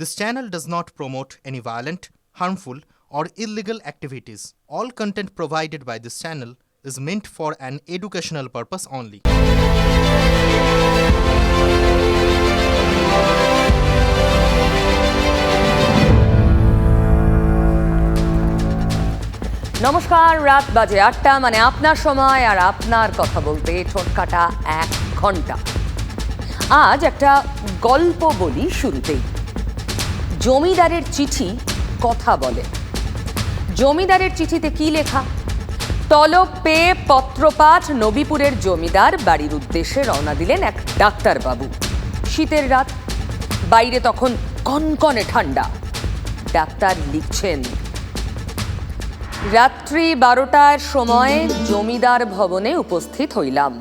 This channel does not promote any violent, harmful, or illegal activities. All content provided by this channel is meant for an educational purpose only. নমস্কার রাত বাজে আটটা মানে আপনার সময় আর আপনার কথা বলতে ঠোঁট কাটা এক ঘণ্টা আজ একটা গল্প বলি শুরুতেই জমিদারের চিঠি কথা বলে। জমিদারের চিঠিতে কি লেখা? তলব পেয়ে পত্রপাঠ নবীপুরের জমিদার বাড়ির উদ্দেশ্যে রওনা দিলেন এক ডাক্তারবাবু। শীতের রাত, বাইরে তখন কনকনে ঠান্ডা। ডাক্তার লিখছেন, রাত্রি বারোটার সময় জমিদার ভবনে উপস্থিত হইলাম।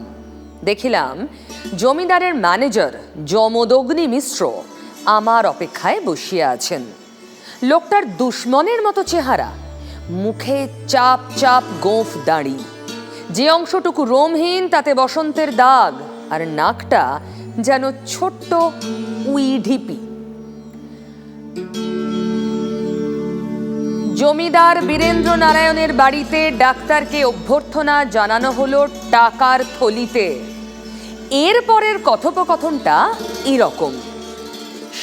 দেখিলাম জমিদারের ম্যানেজার যমদগ্নি মিশ্র আমার অপেক্ষায় বসিয়া আছেন। লোকটার দুশ্মনের মতো চেহারা, মুখে চাপ চাপ গোঁফ দাঁড়ি। যে অংশটুকু রোমহীন, তাতে বসন্তের দাগ, আর নাকটা যেন ছোট্ট উই ঢিপি জমিদার বীরেন্দ্র নারায়ণের বাড়িতে ডাক্তারকে অভ্যর্থনা জানানো হলো টাকার থলিতে। এরপরের কথোপকথনটা এরকম।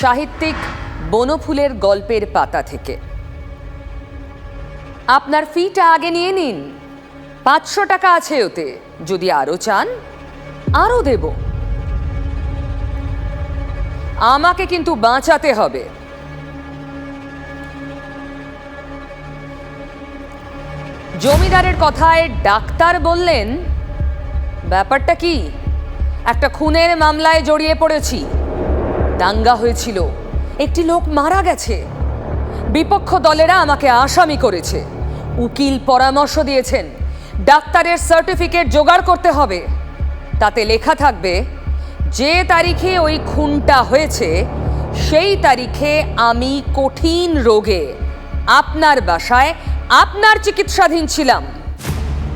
সাহিত্যিক বনফুলের গল্পের পাতা থেকে। আপনার ফিটা আগে নিয়ে নিন। পাঁচশো টাকা আছে ওতে। যদি আরও চান, আরও দেব। আমাকে কিন্তু বাঁচাতে হবে। জমিদারের কথায় ডাক্তার বললেন, ব্যাপারটা কি? একটা খুনের মামলায় জড়িয়ে পড়েছি। দাঙ্গা হয়েছিল। একটি লোক মারা গেছে। বিপক্ষ দলেরা আমাকে আসামি করেছে। উকিল পরামর্শ দিয়েছেন, ডাক্তারের সার্টিফিকেট জোগাড় করতে হবে। তাতে লেখা থাকবে, যে তারিখে ওই খুনটা হয়েছে, সেই তারিখে আমি কঠিন রোগে আপনার বাসায় আপনার চিকিৎসাধীন ছিলাম।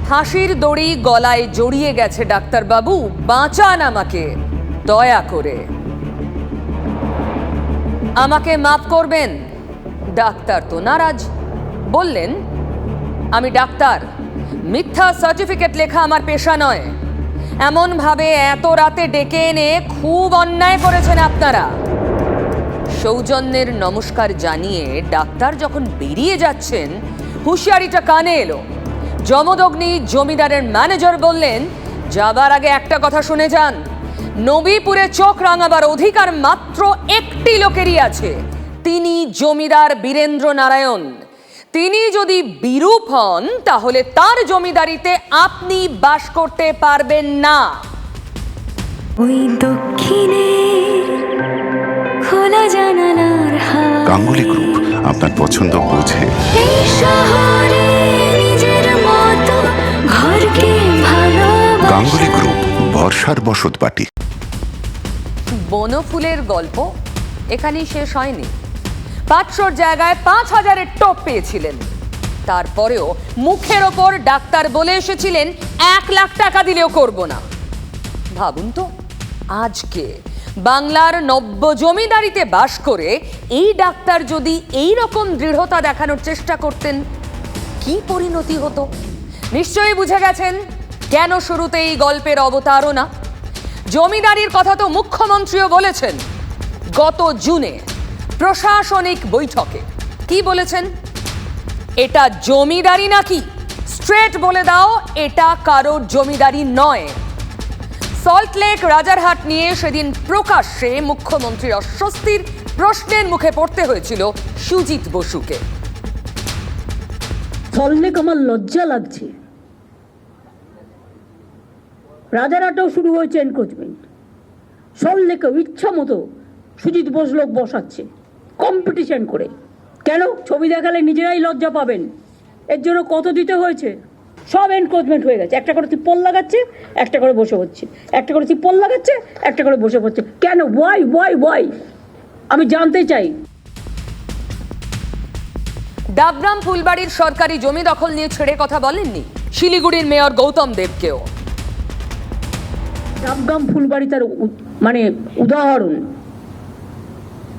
ফাঁসির দড়ি গলায় জড়িয়ে গেছে ডাক্তারবাবু, বাঁচান আমাকে, দয়া করে। আমাকে মাফ করবেন, ডাক্তার তো নারাজ। বললেন, আমি ডাক্তার, মিথ্যা সার্টিফিকেট লেখা আমার পেশা নয়। এমনভাবে এত রাতে ডেকে এনে খুব অন্যায় করেছেন আপনারা। সৌজন্যের নমস্কার জানিয়ে ডাক্তার যখন বেরিয়ে যাচ্ছেন, হুঁশিয়ারিটা কানে এলো। জমদগ্নি জমিদারের ম্যানেজার বললেন, যাবার আগে একটা কথা শুনে যান। নবীপুরে চোখ রাঙাবার অধিকার মাত্র একটি লোকেরই আছে। তিনি জমিদার বীরেন্দ্র নারায়ণ। তিনি যদি বিরূপ হন তাহলে তার জমিদারিতে আপনি বাস করতে পারবেন না। ওই দক্ষিণে খোলা জানালার গাঙ্গুলি গ্রুপ আপনার পছন্দ বোঝে। এই শহরে নিজের মতো ঘরকে ভালোবাসা। গাঙ্গুলি গ্রুপ বর্ষার বসত বাটি বনফুলের গল্প এখানেই শেষ হয়নি। পাঁচশোর জায়গায় পাঁচ হাজারের টপ পেয়েছিলেন। তারপরেও মুখের ওপর ডাক্তার বলে এসেছিলেন, এক লাখ টাকা দিলেও করব না। ভাবুন তো, আজকে বাংলার নব্য জমিদারিতে বাস করে এই ডাক্তার যদি এই রকম দৃঢ়তা দেখানোর চেষ্টা করতেন, কি পরিণতি হতো? নিশ্চয়ই বুঝে গেছেন, কেন শুরুতে এই গল্পের অবতারণা জমিদারির কথা তো মুখ্যমন্ত্রীও বলেছেন। গত জুনে প্রশাসনিক বৈঠকে। কি বলেছেন? এটা জমিদারি নাকি? স্ট্রেট বলে দাও, এটা কারোর জমিদারি নয়। সল্টলেক রাজারহাট নিয়ে সেদিন প্রকাশ্যে মুখ্যমন্ত্রীর অস্বস্তির প্রশ্নের মুখে পড়তে হয়েছিল সুজিত বসুকে। সল্লেক আমার লজ্জা লাগছে। রাজারহাটেও শুরু হয়েছে এনক্রোচমেন্ট সল্লেকেও ইচ্ছা মতো সুজিত বোস লোক বসাচ্ছে কম্পিটিশন করে। কেন? ছবি দেখালে নিজেরাই লজ্জা পাবেন। এর জন্য কত দিতে হয়েছে? সব এনক্রোচমেন্ট হয়ে গেছে। একটা করে তিপ্পল লাগাচ্ছে, একটা করে বসে হচ্ছে একটা করে তিপ্পল লাগাচ্ছে, একটা করে বসে পড়ছে। কেন? ওয়াই ওয়াই ওয়াই আমি জানতে চাই। ডাবরাম ফুলবাড়ির সরকারি জমি দখল নিয়ে ছেড়ে কথা বলেননি শিলিগুড়ির মেয়র গৌতম দেবকেও। ডাবগ্রাম ফুলবাড়ি তার মানে উদাহরণ।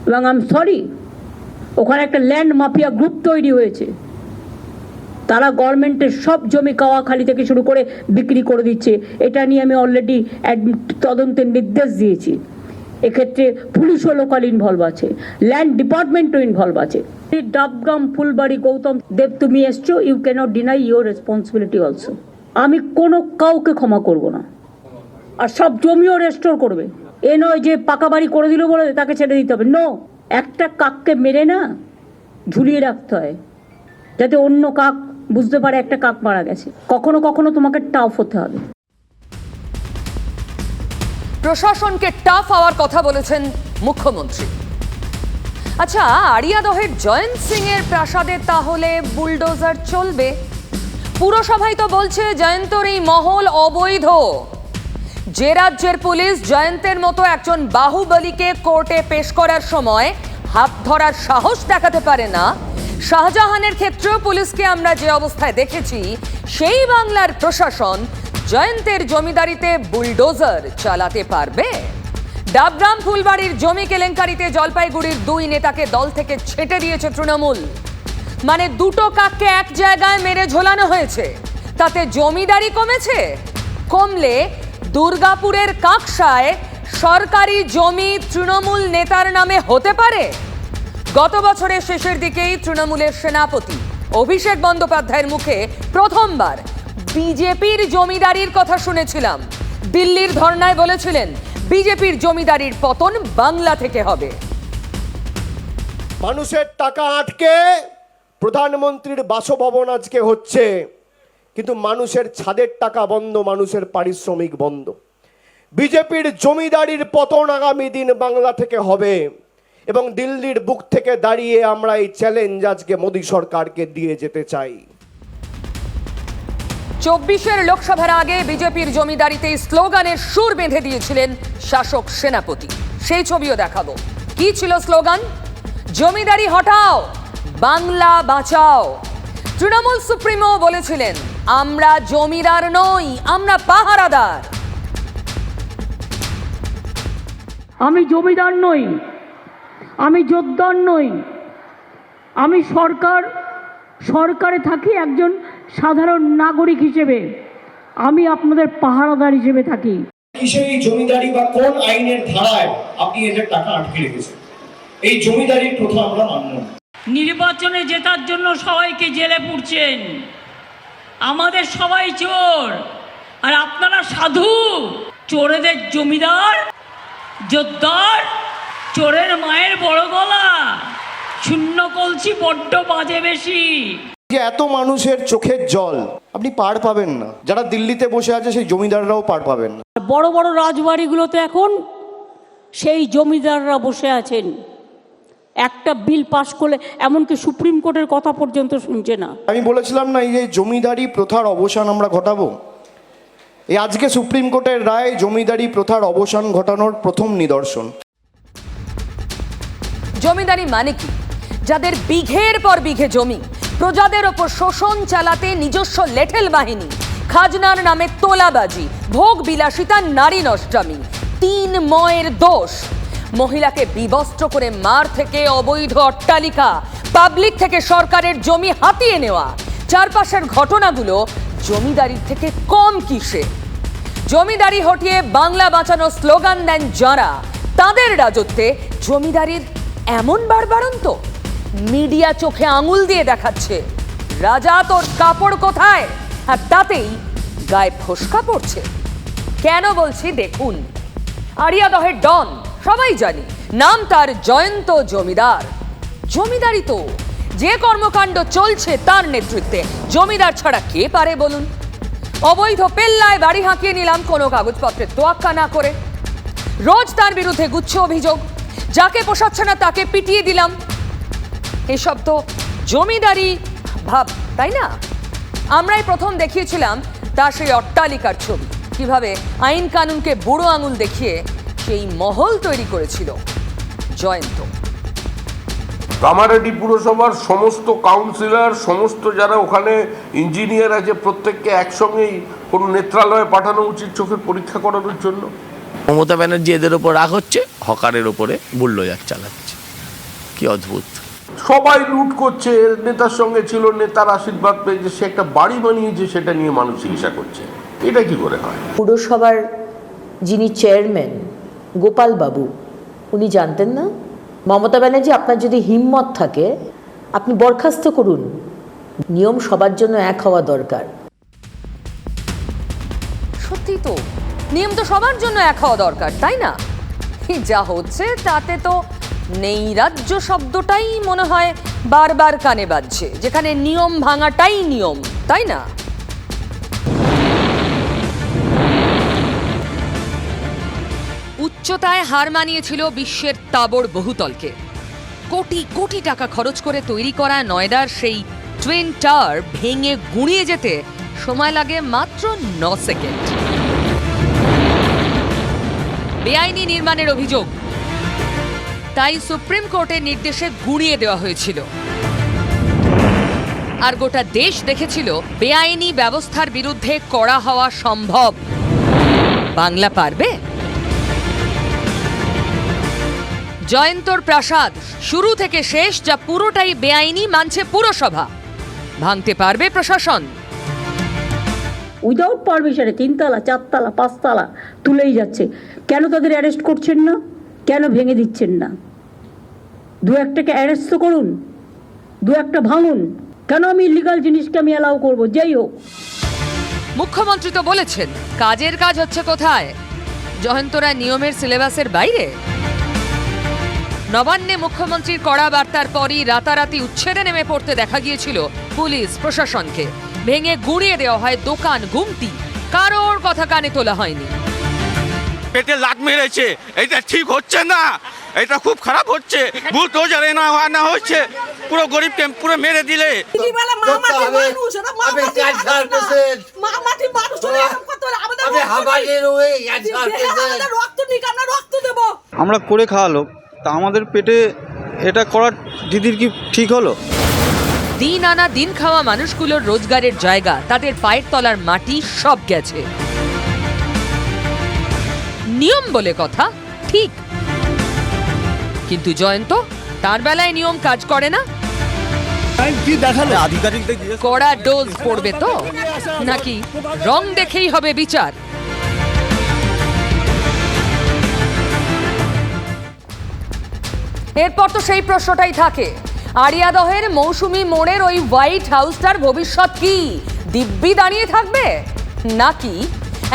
এবং আম সরি ওখানে একটা ল্যান্ড মাফিয়া গ্রুপ তৈরি হয়েছে। তারা গভর্নমেন্টের সব জমি কাওয়াখালি থেকে শুরু করে বিক্রি করে দিচ্ছে। এটা নিয়ে আমি অলরেডি তদন্তের নির্দেশ দিয়েছি। এক্ষেত্রে পুলিশও লোকাল ইনভলভ আছে ল্যান্ড ডিপার্টমেন্টও ইনভলভ আছে। ডাবগ্রাম ফুলবাড়ি গৌতম দেব, তুমি এসছো you cannot deny your responsibility also আমি কোনো কাউকে ক্ষমা করব না। আর সব জমিও রেস্টোর করবে। এ নয় যে পাকা বাড়ি করে দিল বলে তাকে ছেড়ে দিতে হবে। নো একটা কাককে মেরে না ঝুলিয়ে রাখতে হয়, যাতে অন্য কাক বুঝতে পারে একটা কাক মারা গেছে। কখনো কখনো তোমাকে টাফ হতে হবে। প্রশাসনকে টাফ হওয়ার কথা বলেছেন মুখ্যমন্ত্রী। আচ্ছা আরিয়াদহের জয়ন্ত সিং এর প্রাসাদে তাহলে বুলডোজার চলবে? পুরসভাই তো বলছে জয়ন্তর এই মহল অবৈধ। যে রাজ্যের পুলিশ জয়ন্তের মতো একজন বাহুবলীকে কোর্টে পেশ করার সময় হাত ধরার সাহস দেখাতে পারে না, শাহজাহানের ক্ষেত্রেও পুলিশকে আমরা যে অবস্থায় দেখেছি, সেই বাংলার প্রশাসন জয়ন্তের জমিদারিতে বুলডোজার চালাতে পারবে? ডাবগ্রাম ফুলবাড়ির জমি কেলেঙ্কারিতে জলপাইগুড়ির দুই নেতাকে দল থেকে ছেটে দিয়েছে তৃণমূল। মানে দুটো কাককে এক জায়গায় মেরে ঝোলানো হয়েছে, তাতে জমিদারি কমেছে? কমলে দুর্গাপুরের কাকসায় সরকারি জমি তৃণমূল নেতার নামে হতে পারে? গত বছরের শেষের দিকেই তৃণমূলের সেনাপতি অভিষেক বন্দ্যোপাধ্যায়ের মুখে প্রথমবার বিজেপির জমিদারির কথা শুনেছিলাম। দিল্লির ধর্নায় বলেছিলেন, বিজেপির জমিদারির পতন বাংলা থেকে হবে। মানুষের টাকা আটকে প্রধানমন্ত্রীর বাসভবন আজকে হচ্ছে। কিন্তু মানুষের ছাদের টাকা বন্ধ, মানুষের পারিশ্রমিক বন্ধ। বিজেপির জমিদারির পতন আগামী দিন বাংলা থেকে হবে এবং দিল্লির বুক থেকে দাঁড়িয়ে আমরা এই চ্যালেঞ্জ আজকে মোদী সরকারকে দিয়ে যেতে চাই। চব্বিশের লোকসভার আগে বিজেপির জমিদারিতে স্লোগানের সুর বেঁধে দিয়েছিলেন শাসক সেনাপতি। সেই ছবিও দেখাবো। কি ছিল স্লোগান? জমিদারি হটাও, বাংলা বাঁচাও। তৃণমূল সুপ্রিমো বলেছিলেন আমরা জমিদার নই আমরা পাহারাদার। আমি জমিদার নই আমি যোদ্ধার নই আমি সরকার সরকারে থাকি একজন সাধারণ নাগরিক হিসেবে আমি আপনাদের পাহারাদার হিসেবে থাকি। কিসের এই জমিদারি বা কোন আইনের ধারায় আপনি এদের টাকা আটকে রেখেছেন? এই জমিদারির প্রথা আমরা মানব না। নির্বাচনে জেতার জন্য সবাইকে জেলে পুড়ছেন। আমাদের সবাই চোর। আর আপনারা সাধু? চোরেদের জমিদার? যোদ্ধার চোরের মায়ের বড় গলা? শূন্য কলছি বড্ড বাজে বেশি। যে এত মানুষের চোখের জল আপনি পার পাবেন না। যারা দিল্লিতে বসে আছে সেই জমিদাররাও পার পাবেন না। বড় বড় রাজবাড়িগুলোতে এখন সেই জমিদাররা বসে আছেন। একটা বিল পাশ করলে এমনকি সুপ্রিম কোর্টের কথা পর্যন্ত শুনছে না। আমি বলেছিলাম না এই যে জমিদারি প্রথার অবসান আমরা ঘটাবো? এই আজকে সুপ্রিম কোর্টের রায় জমিদারি প্রথার অবসান ঘটানোর প্রথম নিদর্শন। জমিদারি মানে কি? যাদের বিঘের পর বিঘে জমি প্রজাদের ওপর শোষণ চালাতে নিজস্ব লেঠেল বাহিনী খাজনার নামে তোলাবাজি ভোগ বিলাসিতা নারী নষ্টামি তিন ময়ের দোষ। মহিলাকে বিবস্ত্র করে মার থেকে অবৈধ অট্টালিকা, পাবলিক থেকে সরকারের জমি হাতিয়ে নেওয়া। চারপাশের ঘটনাগুলো জমিদারির থেকে কম কিসে? জমিদারি হটিয়ে বাংলা বাঁচানো স্লোগান দেন যারা, তাদের রাজত্বে জমিদারির এমন বাড়বাড়ন্ত মিডিয়া চোখে আঙুল দিয়ে দেখাচ্ছে, রাজা, তোর কাপড় কোথায়? আর তাতেই গায়ে ফোসকা পড়ছে। কেন বলছি দেখুন, আরিয়াদহের ডন। সবাই জানি, নাম তার জয়ন্ত জমিদার। জমিদারি তো, যে কর্মকাণ্ড চলছে তার নেতৃত্বে। জমিদার ছাড়া কে পারে বলুন? অবৈধ পেল্লায় বাড়ি হাঁকিয়ে নিলাম কোনো কাগজপত্রের তোয়াক্কা না করে। রোজ তার বিরুদ্ধে গুচ্ছ অভিযোগ, যাকে পোষাচ্ছে না তাকে পিটিয়ে দিলাম। এসব তো জমিদারি ভাব, তাই না? আমরাই প্রথম দেখিয়েছিলাম তার সেই অট্টালিকার ছবি। কীভাবে আইন কানুনকে বুড়ো আঙুল দেখিয়ে সেই মহল তৈরি করেছিল। জয়ন্ত। কামারেডি পুরসভার সমস্ত কাউন্সিলর সমস্ত যারা ওখানে ইঞ্জিনিয়ার আছে প্রত্যেককে একসঙ্গেই কোনো নেত্রালয়ে পাঠানো উচিত চোখের পরীক্ষা করানোর জন্য। মমতা ব্যানার্জি এদের ওপর রাগ হচ্ছে হকারের ওপরে বুল্ডোজার চালাচ্ছে। কি অদ্ভুত। সবাই লুট করছে নেতার সঙ্গে ছিল নেতার আশীর্বাদ পেয়েছে সে একটা বাড়ি বানিয়েছে সেটা নিয়ে মানুষ হিংসা করছে। এটা কি করে হয়? পুরসভার যিনি চেয়ারম্যান গোপাল বাবু, উনি জানতেন না? মমতা ব্যানার্জি, আপনার যদি হিম্মত থাকে, আপনি বরখাস্ত করুন। নিয়ম সবার জন্য এক হওয়া দরকার। সত্যি তো, নিয়ম তো সবার জন্য এক হওয়া দরকার, তাই না? যা হচ্ছে, তাতে তো নেই রাজ্য শব্দটাই মনে হয় বারবার কানে বাজছে, যেখানে নিয়ম ভাঙাটাই নিয়ম, তাই না? উচ্চতায় হার মানিয়েছিল বিশ্বের তাবড় বহুতলকে। কোটি কোটি টাকা খরচ করে তৈরি করা নয়ডার সেই টুইন টাওয়ার ভেঙে গুঁড়িয়ে যেতে সময় লাগে মাত্র ন সেকেন্ড। বেআইনি নির্মাণের অভিযোগ। তাই সুপ্রিম কোর্টের নির্দেশে গুঁড়িয়ে দেওয়া হয়েছিল। আর গোটা দেশ দেখেছিল বেআইনি ব্যবস্থার বিরুদ্ধে কড়া হওয়া সম্ভব। বাংলা পারবে? জয়ন্তর প্রাসাদ। শুরু থেকে শেষ যা পুরোটাই বেআইনি মানছে পুরসভা। ভাঙতে পারবে প্রশাসন। উইদাউট পারমিশনে তিনতলা চারতলা পাঁচতলা তুলেই যাচ্ছে। কেন তাদের অ্যারেস্ট করছেন না? কেন ভেঙে দিচ্ছেন না? দু একটাকে অ্যারেস্ট তো করুন। দু একটা ভাঙুন। কেন আমি ইলিগাল জিনিসকে আমি অ্যালাউ করব? যাই হোক। মুখ্যমন্ত্রী তো বলেছেন কাজের কাজ হচ্ছে কোথায়? জয়ন্তরা নিয়মের সিলেবাসের বাইরে? নবান্নে মুখ্যমন্ত্রীর কড়া বার্তার পরই রাতারাতি উচ্ছেদে নেমে পড়তে দেখা গিয়েছিল পুলিশ প্রশাসনকে। ভেঙে গুঁড়িয়ে দেওয়া হয় দোকান গুমটি কারোর কথা কানে তোলা হয়নি। পেটে লাত মেরেছে। এটা ঠিক হচ্ছে না। এটা খুব খারাপ হচ্ছে। বুথ রোজার না না হচ্ছে। পুরো গরিবকে পুরো মেরে দিলে। আমরা করে খাওয়ালো। তা আমাদের পেটে এটা করার দিদির কি ঠিক হলো? দিন আনা দিন খাওয়া মানুষগুলোর রোজগারের জায়গা তাদের পায়ের তলার মাটি সব গেছে। নিয়ম বলে কথা ঠিক। কিন্তু জয়ন্ত তার বেলায় নিয়ম কাজ করে না? কি দেখাল? আধিকারিকদের কড়া ডোজ পড়বে তো? নাকি রং দেখেই হবে বিচার? এরপর তো সেই প্রশ্নটাই থাকে। আরিয়াদহের মৌসুমি মোড়ের ওই হোয়াইট হাউসটার ভবিষ্যৎ কি? দিব্যি দাঁড়িয়ে থাকবে? নাকি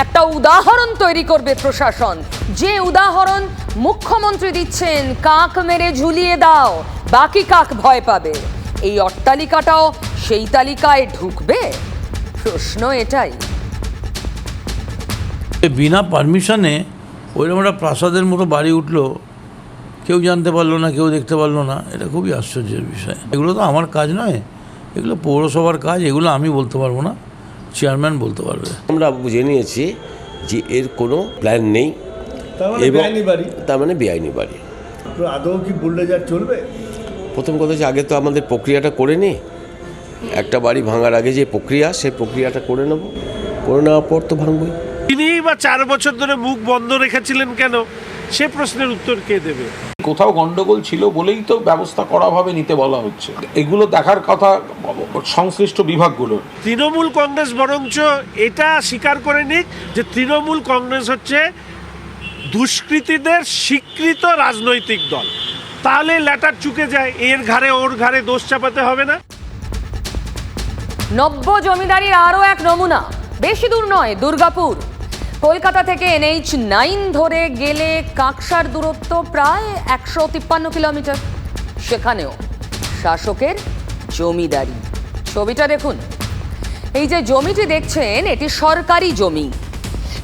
একটা উদাহরণ তৈরি করবে প্রশাসন? যে উদাহরণ মুখ্যমন্ত্রী দিচ্ছেন, কাক মেরে ঝুলিয়ে দাও, বাকি কাক ভয় পাবে। এই অট্টালিকাটাও সেই তালিকায় ঢুকবে? প্রশ্ন এটাই। বিনা পারমিশনে ওইরকম একটা প্রাসাদের মতো বাড়ি উঠল কেউ জানতে পারল না কেউ দেখতে পারল না এটা খুবই আশ্চর্যের বিষয়। এগুলো তো আমার কাজ নয় এগুলো পৌরসভার কাজ এগুলো আমি বলতে পারব না চেয়ারম্যান বলতে পারবে। আমরা বুঝে নিয়েছি যে এর কোনো প্ল্যান নেই। এবং তার মানে বেআইনি বাড়ি। আদৌ কি বুলডোজার চলবে? প্রথম কথা হচ্ছে আগে তো আমাদের প্রক্রিয়াটা করে নিই একটা বাড়ি ভাঙার আগে যে প্রক্রিয়া সেই প্রক্রিয়াটা করে নেব। করে নেওয়ার পর তো ভাঙবই। তিনি বা চার বছর ধরে মুখ বন্ধ রেখেছিলেন কেন? সে প্রশ্নের উত্তর কে দেবে? কোথাও গন্ডগোল ছিল বলেই তো ব্যবস্থা কড়াভাবে নিতে বলা হচ্ছে। এগুলো দেখার কথা সংশ্লিষ্ট বিভাগগুলো তৃণমূল কংগ্রেস বরঞ্চ এটা স্বীকার করে নিক যে তৃণমূল কংগ্রেস হচ্ছে দুষ্কৃতীদের স্বীকৃত রাজনৈতিক দল। তাহলে ল্যাটার চুকে যায় এর ঘাড়ে ওর ঘাড়ে দোষ চাপাতে হবে না। নব্য জমিদারির আরও এক নমুনা বেশি দূর নয় দুর্গাপুর। কলকাতা থেকে এনএইচ নাইন ধরে গেলে কাকসার দূরত্ব প্রায় একশো তিপ্পান্ন কিলোমিটার। সেখানেও শাসকের জমিদারি। ছবিটা দেখুন। এই যে জমিটি দেখছেন, এটি সরকারি জমি।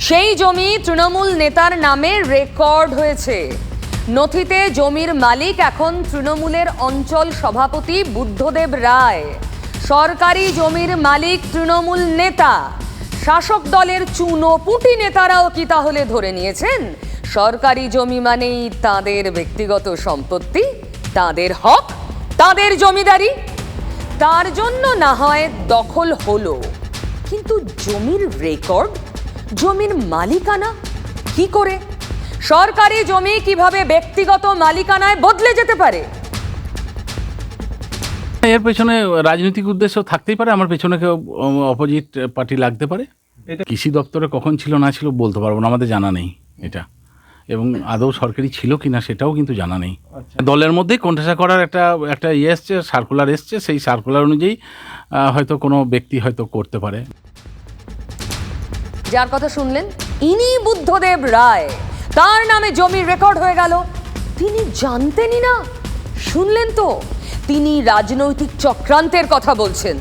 সেই জমি তৃণমূল নেতার নামে রেকর্ড হয়েছে। নথিতে জমির মালিক এখন তৃণমূলের অঞ্চল সভাপতি বুদ্ধদেব রায়। সরকারি জমির মালিক তৃণমূল নেতা। শাসক দলের চুনোপুটি নেতারাও কি তাহলে ধরে নিয়েছেন? সরকারি জমি মানেই তাদের ব্যক্তিগত সম্পত্তি, তাদের হক, তাদের জমিদারি। তার জন্য না হয় দখল হলো। কিন্তু জমির রেকর্ড, জমির মালিকানা, কি করে? সরকারি জমি কীভাবে ব্যক্তিগত মালিকানায় বদলে যেতে পারে? এর পেছনে রাজনৈতিক উদ্দেশ্য থাকতেই পারে আমার পেছনে কেউ অপোজিট পার্টি লাগতে পারে। এটা কৃষি দপ্তরে কখন ছিল না ছিল বলতে পারব না আমাদের জানা নেই এটা। এবং আদৌ সরকারি ছিল কি না সেটাও কিন্তু জানা নেই। দলের মধ্যেই কণ্ঠাসা করার একটা একটা ইয়ে এসছে সার্কুলার এসছে সেই সার্কুলার অনুযায়ী হয়তো কোনো ব্যক্তি হয়তো করতে পারে। যার কথা শুনলেন ইনি বুদ্ধদেব রায়। তার নামে জমির রেকর্ড হয়ে গেল। তিনি জানতেনই না। শুনলেন তো? তিনি রাজনৈতিক চক্রান্তের কথা বলছেন।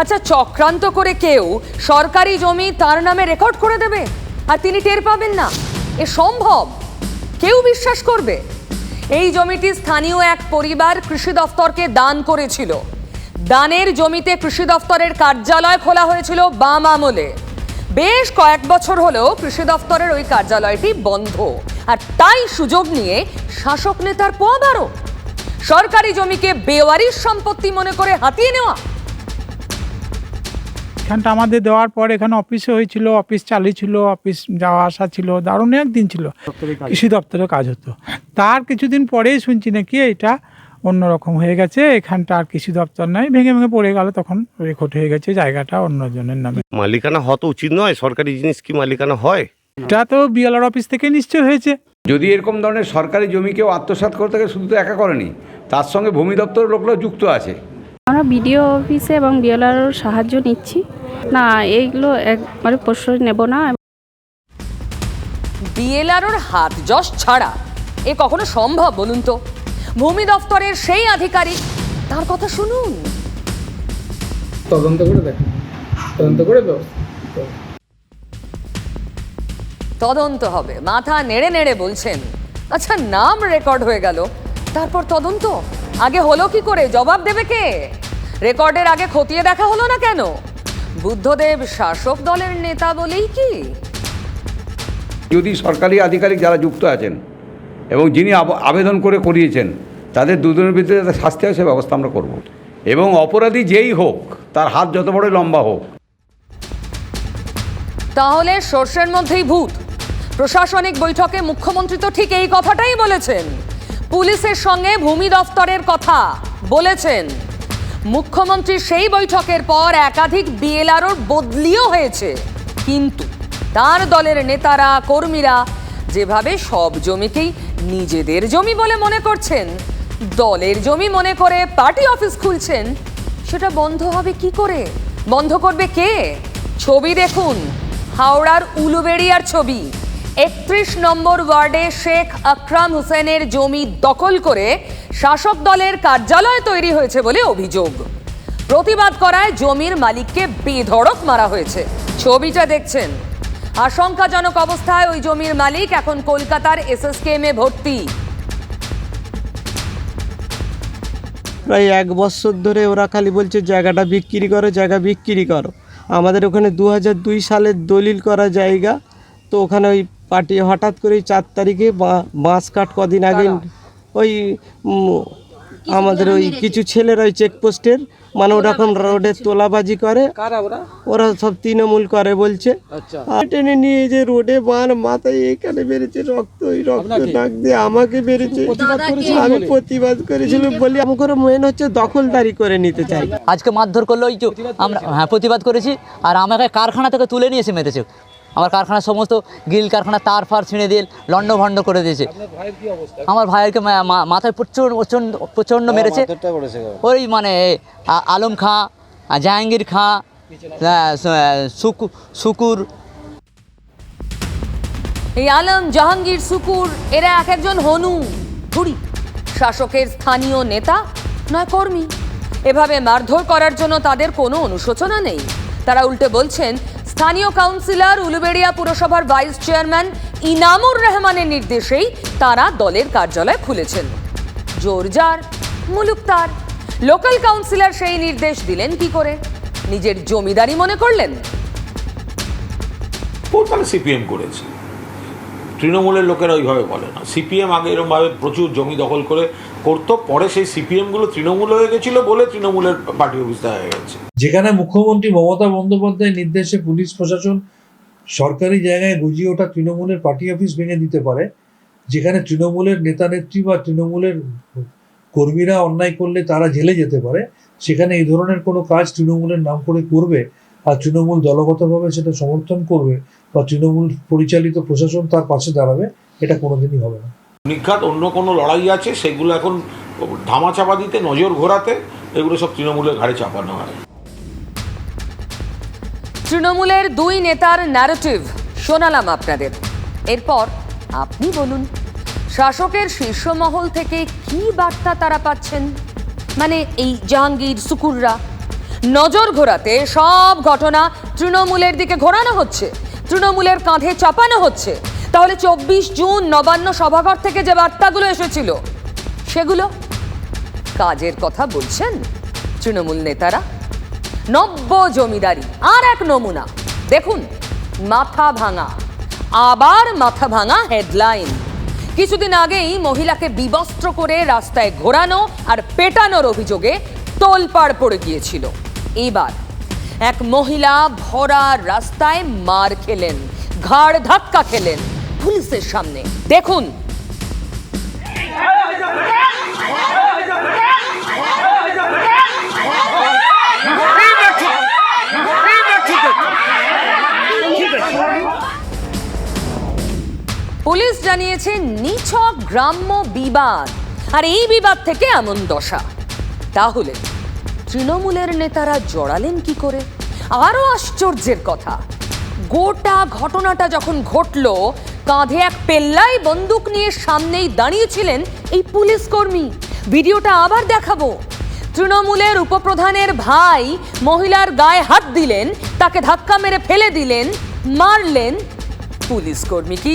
আচ্ছা চক্রান্ত করে কেউ সরকারি জমি তার নামে রেকর্ড করে দেবে? আর তিনি টের পাবেন না। এ সম্ভব? কেউ বিশ্বাস করবে? এই জমিটি স্থানীয় এক পরিবার কৃষি দফতরকে দান করেছিল। দানের জমিতে কৃষি দফতরের কার্যালয় খোলা হয়েছিল বাম আমলে। বেশ কয়েক বছর হলেও কৃষি দফতরের ওই কার্যালয়টি বন্ধ। আর তাই সুযোগ নিয়ে শাসক নেতার পোয়াবারও সরকারি জমিকে বেওয়ারিশ সম্পত্তি মনে করে হাতিয়ে নেওয়া। এখানটা আমাদের দেওয়ার পর এখানে অফিসে হয়েছিল অফিস চালু ছিল অফিস যাওয়া আসা ছিল দারুণ একদিন ছিল। কৃষি দপ্তরে কাজ হতো। তার কিছুদিন পরেই শুনছি নাকি এটা অন্যরকম হয়ে গেছে এখানটা আর কৃষি দপ্তর নয় ভেঙে ভেঙে পড়ে গেল তখন রেকর্ড হয়ে গেছে জায়গাটা অন্যজনের নামে। মালিকানা হওয়া তো উচিত নয় সরকারি জিনিস কি মালিকানা হয়? এটা তো বিএলআর অফিস থেকে নিশ্চয় হয়েছে। যদি এরকম ধরনের সরকারি জমি কেউ আত্মসাৎ করতে থাকে শুধু তো একা করেনি তার সঙ্গে ভূমি দপ্তরের লোকরাও যুক্ত আছে। আমরা বিডিও অফিসে এবং বিএলআর সাহায্য নিচ্ছি। না এইগুলো একবারে প্রশ্রয় নেব না। বিএলআরওর হাত যশ ছাড়া এ কখনো সম্ভব বলুন তো? ভূমি দপ্তরের সেই আধিকারিক তার কথা শুনুন। তদন্ত করে দেখেন। তদন্ত করে তদন্ত হবে। মাথা নেড়ে নেড়ে বলছেন আচ্ছা নাম রেকর্ড হয়ে গেল তারপর তদন্ত? আগে হলো কি করে? জবাব দেবে কে? রেকর্ডের আগে খতিয়ে দেখা হলো না কেন? বুদ্ধদেব শাসক দলের নেতা বলেই কি? যদি সরকারি আধিকারিক যারা যুক্ত আছেন এবং যিনি আব- আবেদন করে করিয়েছেন তাদের দুজনের ভিতরে শাস্তি হয় সে ব্যবস্থা আমরা করব। এবং অপরাধী যেই হোক তার হাত যত বড় লম্বা হোক। তাহলে সর্ষের মধ্যেই ভূত। প্রশাসনিক বৈঠকে মুখ্যমন্ত্রী তো ঠিক এই কথাটাই বলেছেন। পুলিশের সঙ্গে ভূমি দফতরের কথা বলেছেন। মুখ্যমন্ত্রী সেই বৈঠকের পর একাধিক বিএলআরওর বদলিও হয়েছে। কিন্তু তার দলের নেতারা, কর্মীরা যেভাবে সব জমিকেই নিজেদের জমি বলে মনে করছেন, দলের জমি মনে করে পার্টি অফিস খুলছেন, সেটা বন্ধ হবে কি করে? বন্ধ করবে কে? ছবি দেখুন, হাওড়ার উলুবেড়িয়ার ছবি। একত্রিশ নম্বর ওয়ার্ডে শেখ আকরাম হোসেনের জমি দখল করে শাসক দলের কার্যালয় তৈরি হয়েছে বলে অভিযোগ। প্রতিবাদ করায় জমির মালিককে বেধড়ক মারা হয়েছে। ছবিটা দেখছেন। আশঙ্কাজনক অবস্থায় ওই জমির মালিক এখন কলকাতার এসএসকেএম ভর্তি। প্রায় এক বছর ধরে ওরা খালি বলছে, জায়গাটা বিক্রি করো, জায়গা বিক্রি করো। আমাদের ওখানে দু হাজার দুই সালের দলিল করা জায়গা, তো ওখানে ওই পার্টি হঠাৎ করে চার তারিখে বা- বাঁশ কাট কদিন আগে ওই আমাদের ওই কিছু ছেলেরা ওই চেকপোস্টের মানে ওরকম রোডে তোলাবাজি করে। ওরা? সব তৃণমূল করে বলছে। আর টেনে নিয়ে যে রোডে বান মাথায় এখানে বেড়েছে রক্ত ওই রক্ত নাক দিয়ে আমাকে বেড়েছে আমি প্রতিবাদ করেছিলাম বলি আমাকে মেন হচ্ছে দখলদারি করে নিতে চাই। আজকে মারধর করল ওই আমরা হ্যাঁ প্রতিবাদ করেছি। আর আমাকে কারখানা থেকে তুলে নিয়ে এসে মেরেছে। আমার কারখানার সমস্ত গ্রিল কারখানা তার ফার ছিঁড়ে দিয়ে লন্ড ভন্ড করে দিয়েছে। আমার ভাইয়েরকে মা- মা- মাথায় প্রচুর প্রচণ্ড প্রচণ্ড মেরেছে। ওই মানে আলম খাঁ জাহাঙ্গীর খাঁ সুকুর। এই আলম জাহাঙ্গীর সুকুর এরা এক একজন হনু ধুরি শাসকের স্থানীয় নেতা নয় কর্মী। এভাবে মারধর করার জন্য তাদের কোনো অনুশোচনা নেই। তারা উল্টে বলছেন স্থানীয় কাউন্সিলর উলুবেড়িয়া পুরসভার ভাইস চেয়ারম্যান ইনামুর রহমানের নির্দেশেই তারা দলের কার্যালয় খুলেছেন। জোরজার মুলুকতার লোকাল কাউন্সিলর সেই নির্দেশ দিলেন কি করে? নিজের জমিদারি মনে করলেন? সিপিএম করেছে। তৃণমূলের লোকেরা ওইভাবে বলে না। সিপিএম আগে এরকমভাবে প্রচুর জমি দখল করে করতো, পরে সেই সিপিএমগুলো তৃণমূল হয়ে গেছিল বলে তৃণমূলের পার্টি অফিসটা হয়ে গেছে। যেখানে মুখ্যমন্ত্রী মমতা বন্দ্যোপাধ্যায়ের নির্দেশে পুলিশ প্রশাসন সরকারি জায়গায় গুজিয়ে ওঠা তৃণমূলের পার্টি অফিস ভেঙে দিতে পারে, যেখানে তৃণমূলের নেতা নেত্রী বা তৃণমূলের কর্মীরা অন্যায় করলে তারা জেলে যেতে পারে, সেখানে এই ধরনের কোনো কাজ তৃণমূলের নাম করে করবে আর তৃণমূল দলগতভাবে সেটা সমর্থন করবে বা তৃণমূল পরিচালিত প্রশাসন তার পাশে দাঁড়াবে এটা কোনোদিনই হবে না। নিঘাত অন্য কোনো লড়াই আছে? সেগুলো এখন ধামাচাপা দিতে নজর ঘোরাতে এগুলো সব তৃণমূলের ঘাড়ে চাপানো হয়। তৃণমূলের দুই নেতার ন্যারেটিভ শোনালাম আপনাদের। এরপর আপনি বলুন শাসকের শীর্ষ মহল থেকে কি বার্তা তারা পাচ্ছেন? মানে এই জাহাঙ্গীর সুকুররা নজর ঘোরাতে সব ঘটনা তৃণমূলের দিকে ঘোরানো হচ্ছে। তৃণমূলের কাঁধে চাপানো হচ্ছে। তাহলে চব্বিশ জুন নবান্ন সভাঘর থেকে যে বার্তাগুলো এসেছিল, সেগুলো কাজের কথা বলছেন তৃণমূল নেতারা? নব্য জমিদারি, আর এক নমুনা। দেখুন, মাথা ভাঙা। আবার মাথা ভাঙা হেডলাইন কিছুদিন আগেই মহিলাকে বিবস্ত্র করে রাস্তায় ঘোরানো আর পেটানোর অভিযোগে তোলপাড় পড়ে গিয়েছিল। এবার এক মহিলা ভরা রাস্তায় মার খেলেন, ঘাড় ধাক্কা খেলেন পুলিশের সামনে। দেখুন। পুলিশ জানিয়েছে, নিছক গ্রাম্য বিবাদ। আর এই বিবাদ থেকে এমন দশা। তাহলে তৃণমূলের নেতারা জড়ালেন কি করে? আরও আশ্চর্যের কথা। গোটা ঘটনাটা যখন ঘটলো, কাঁধে এক পেল্লাই বন্দুক নিয়ে সামনেই দাঁড়িয়েছিলেন এই পুলিশ কর্মী। ভিডিওটা আবার দেখাবো। তৃণমূলের উপপ্রধানের ভাই মহিলার গায়ে হাত দিলেন, তাকে ধাক্কা মেরে ফেলে দিলেন, মারলেন। পুলিশ কর্মী কি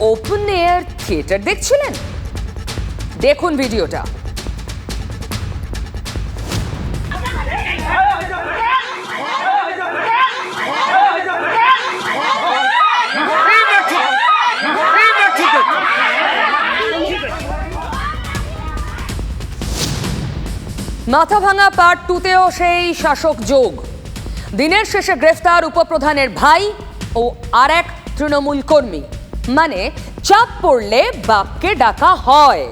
ওপেন এয়ার থিয়েটার দেখছিলেন? দেখুন ভিডিওটা। মাথা ভাঙা পার্ট টুতেও সেই শাসক যোগ। দিনের শেষে গ্রেফতার উপপ্রধানের ভাই ও আর এক তৃণমূল কর্মী। মানে চাপ পড়লে বাপকে ডাকা হয়।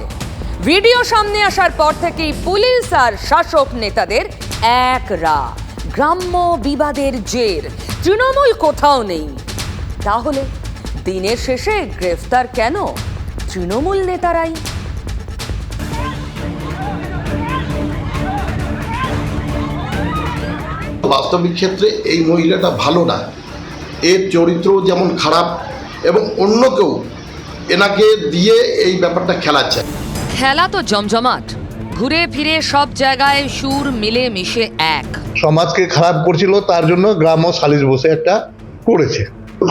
ভিডিও সামনে আসার পর থেকেই পুলিশ আর শাসক নেতাদের এক রা। গ্রাম্য বিবাদের জের। তৃণমূল কোথাও নেই। তাহলে দিনের শেষে গ্রেফতার কেন? তৃণমূল নেতারাই বাস্তবিক ক্ষেত্রে এই মহিলাটা ভালো না। এর চরিত্র যেমন খারাপ এবং অন্য কেউ এনাকে দিয়ে এই ব্যাপারটা খেলাচ্ছে। খেলা তো জমজমাট। ঘুরে ফিরে সব জায়গায় সুর মিলে মিশে এক। সমাজকে খারাপ করছিল তার জন্য গ্রাম্য সালিশ বসে একটা করেছে।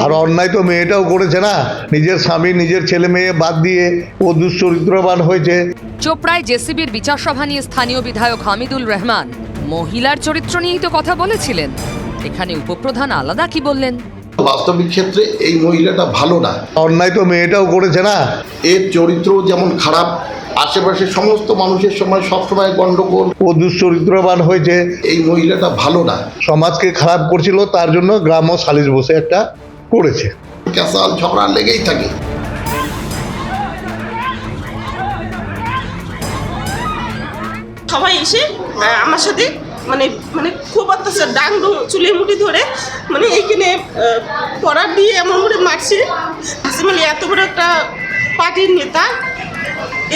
আর অন্যায় তো মেয়েটাও করেছে না। নিজের স্বামী নিজের ছেলে মেয়ে বাদ দিয়ে ও দুশ্চরিত্রবান হয়েছে। চোপড়ায় জেসিবির বিচার সভা নিয়ে স্থানীয় বিধায়ক হামিদুল রহমান। মহিলার চরিত্র নিয়েই তো কথা বলেছিলেন। এখানে উপপ্রধান আলাদা কি বললেন? বাস্তবিক ক্ষেত্রে এই মহিলাটা ভালো না। অন্যায় তো মেয়েটাও করেছে না। এর চরিত্র যেমন খারাপ আশেপাশে সমস্ত মানুষের সময় সবসময় গন্ডগোল ও দুশ্চরিত্রবান হয়েছে। এই মহিলাটা ভালো না। সমাজকে খারাপ করছিল তার জন্য গ্রাম্য সালিশ বসে একটা করেছে। ক্যাসাল ঝগড়া লেগেই থাকে। সবাই এসে আমার সাথে মানে মানে খুব অত্যাচার ডাং চুলে মুটি ধরে মানে এইখানে পড়ার দিয়ে এমন করে মারছে। হাসিম আলী এত বড় একটা পার্টির নেতা,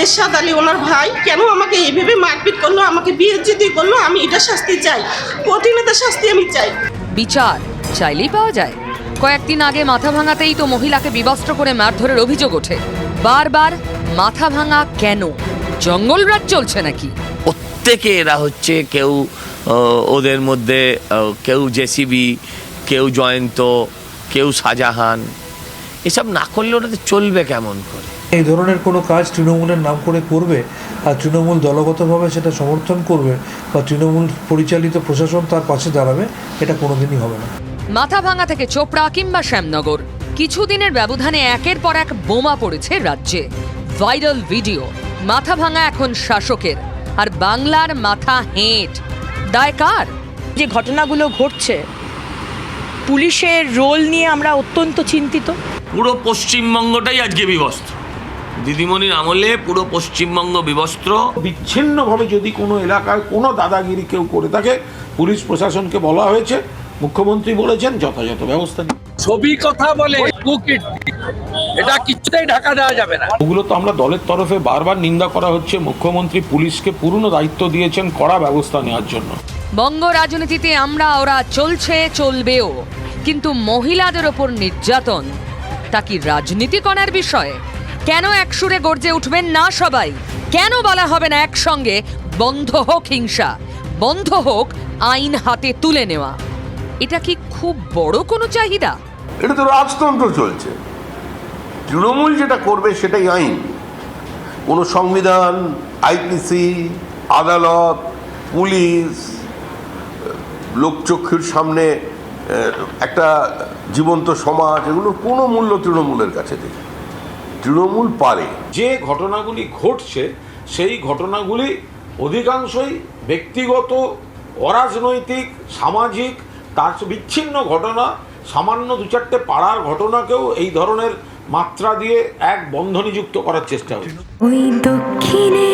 এরশাদ আলী ওনার ভাই, কেন আমাকে এইভাবে মারপিট করল, আমাকে বিয়ে যদি করল, আমি এটা শাস্তি চাই কঠিনতা শাস্তি আমি চাই। বিচার চাইলেই পাওয়া যায়। কয়েকদিন আগে মাথা ভাঙাতেই তো মহিলাকে বিবস্ত্র করে মারধরের অভিযোগ ওঠে। বারবার মাথা ভাঙা কেন? জঙ্গলরাজ চলছে নাকি? প্রত্যেকে এরা হচ্ছে কেউ ওদের মধ্যে কেউ জেসিবি কেউ জয়ন্ত কেউ শাহজাহান। এসব না করলে ওটাতে চলবে কেমন করে? এই ধরনের কোনো কাজ তৃণমূলের নাম করে করবে আর তৃণমূল দলগতভাবে সেটা সমর্থন করবে বা তৃণমূল পরিচালিত প্রশাসন তার পাশে দাঁড়াবে এটা কোনোদিনই হবে না। মাথা ভাঙা থেকে চোপড়া কিংবা শ্যামনগর। কিছুদিনের ব্যবধানে একের পর এক বোমা পড়েছে রাজ্যে। ভাইরাল ভিডিও মাথা ভাঙা এখন শাসকের। আর বাংলার মাথা হেঁট। দায় কার? যে ঘটনাগুলো ঘটছে পুলিশের রোল নিয়ে আমরা অত্যন্ত চিন্তিত। পুরো পশ্চিমবঙ্গটাই আজকে বিবস্ত্র দিদিমণির আমলে পুরো পশ্চিমবঙ্গ বিবস্ত্র বিচ্ছিন্নভাবে যদি কোনো এলাকায় কোনো দাদাগিরি কেউ করে থাকে পুলিশ প্রশাসনকে বলা হয়েছে মুখ্যমন্ত্রী বলেছেন যথাযথ ব্যবস্থা নিন ছবি কথা বলে এটা কিছুতেই ঢাকা দেওয়া যাবে না। ওগুলো তো আমরা দলের তরফে বারবার নিন্দা করা হচ্ছে। মুখ্যমন্ত্রী পুলিশকে পূর্ণ দায়িত্ব দিয়েছেন কড়া ব্যবস্থা নেওয়ার জন্য। বঙ্গ রাজনীতিতে আমরা ওরা চলছে চলবেও। কিন্তু মহিলাদের ওপর নির্যাতন তা কি রাজনীতি করার বিষয়? কেন একসুরে গর্জে উঠবেন না সবাই? কেন বলা হবে না একসঙ্গে বন্ধ হোক হিংসা বন্ধ হোক আইন হাতে তুলে নেওয়া? এটা কি খুব বড় কোনো চাহিদা? এটা তো রাজতন্ত্র চলছে। তৃণমূল যেটা করবে সেটাই আইন। কোনো সংবিধান, আইপিসি, আদালত, পুলিশ লোকচক্ষুর সামনে একটা জীবন্ত সমাজ, এগুলোর কোনো মূল্য তৃণমূলের কাছে নেই। তৃণমূল পারে। যে ঘটনাগুলি ঘটছে, সেই ঘটনাগুলি অধিকাংশই ব্যক্তিগত, অরাজনৈতিক, সামাজিক, তার বিচ্ছিন্ন ঘটনা সামান্য দু চারটে পাড়ার ঘটনাকেও এই ধরনের মাত্রা দিয়ে এক বন্ধনীযুক্ত করার চেষ্টা হচ্ছে ওই দক্ষিণে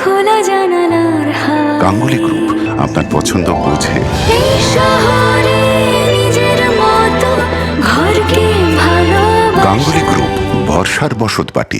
খোলা জানালার গাঙ্গুলি গ্রুপ আপনার পছন্দ বোঝে। এই শহরে নিজের মতো ঘরকে ভালো গাঙ্গুলি গ্রুপ ভরসার বসত বাটি